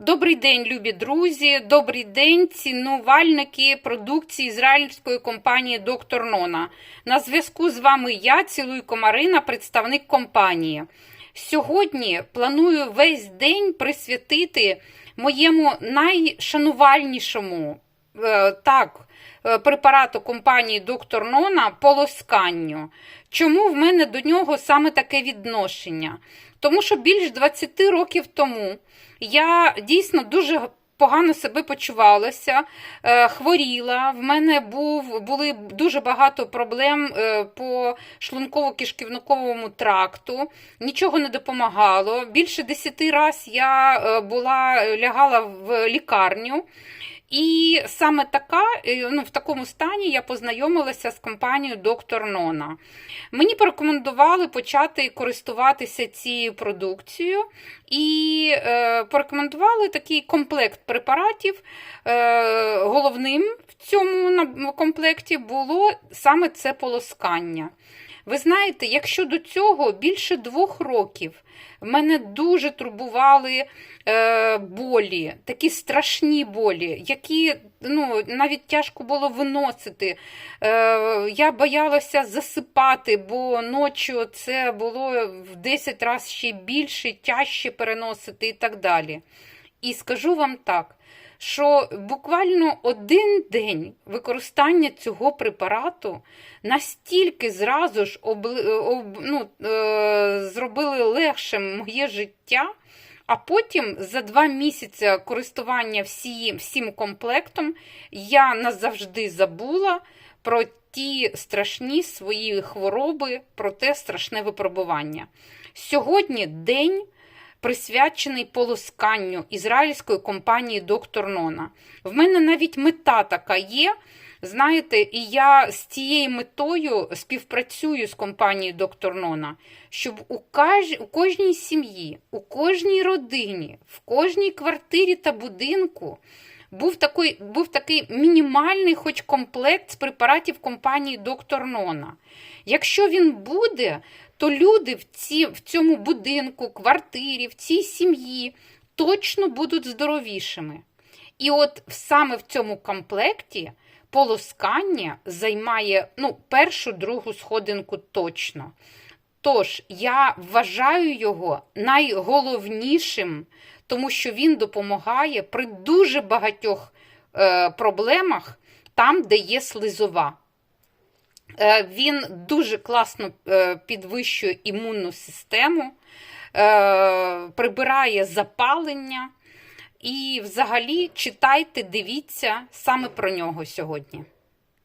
Добрий день, любі друзі. Добрий день, цінувальники продукції ізраїльської компанії Доктор Нона. На зв'язку з вами я, Цілуйко Марина, представник компанії. Сьогодні планую весь день присвятити моєму найшанувальнішому е, так, препарату компанії Доктор Нона полосканню. Чому в мене до нього саме таке відношення? Тому що більш 20 років тому я дійсно дуже погано себе почувалася, е, хворіла. В мене був, були дуже багато проблем е, по шлунково-кишківниковому тракту. Нічого не допомагало. Більше 10 разів я е, була, лягала в лікарню. І саме така, е, ну, в такому стані я познайомилася з компанією Доктор Нона. Мені порекомендували почати користуватися цією продукцією і е, порекомендували такий комплект препаратів. Е, головним в цьому комплекті було саме це полоскання. Ви знаєте, якщо до цього більше двох років мене дуже турбували е, болі, такі страшні болі, які ну, навіть тяжко було виносити. Е, я боялася засипати, бо ночі це було в 10 разів ще більше, тяжче переносити і так далі. І скажу вам так, що буквально один день використання цього препарату настільки зразу ж обли, об, ну, е, зробили легшим моє життя, а потім за два місяці користування всі, всім комплектом я назавжди забула про ті страшні свої хвороби, про те страшне випробування. Сьогодні день присвячений полосканню ізраїльської компанії Доктор Нона. В мене навіть мета така є. Знаєте, і я з цією метою співпрацюю з компанією Доктор Нона, щоб у, каж... у кожній сім'ї, у кожній родині, в кожній квартирі та будинку був такий, був такий мінімальний хоч комплект з препаратів компанії Доктор Нона. Якщо він буде, то люди в, ці, в цьому будинку, квартирі, в цій сім'ї точно будуть здоровішими. І от саме в цьому комплекті полоскання займає ну, першу другу сходинку точно. Тож я вважаю його найголовнішим, тому що він допомагає при дуже багатьох е, проблемах там, де є слизова. Е, Він дуже класно е, підвищує імунну систему, е, прибирає запалення. І взагалі читайте, дивіться саме про нього сьогодні.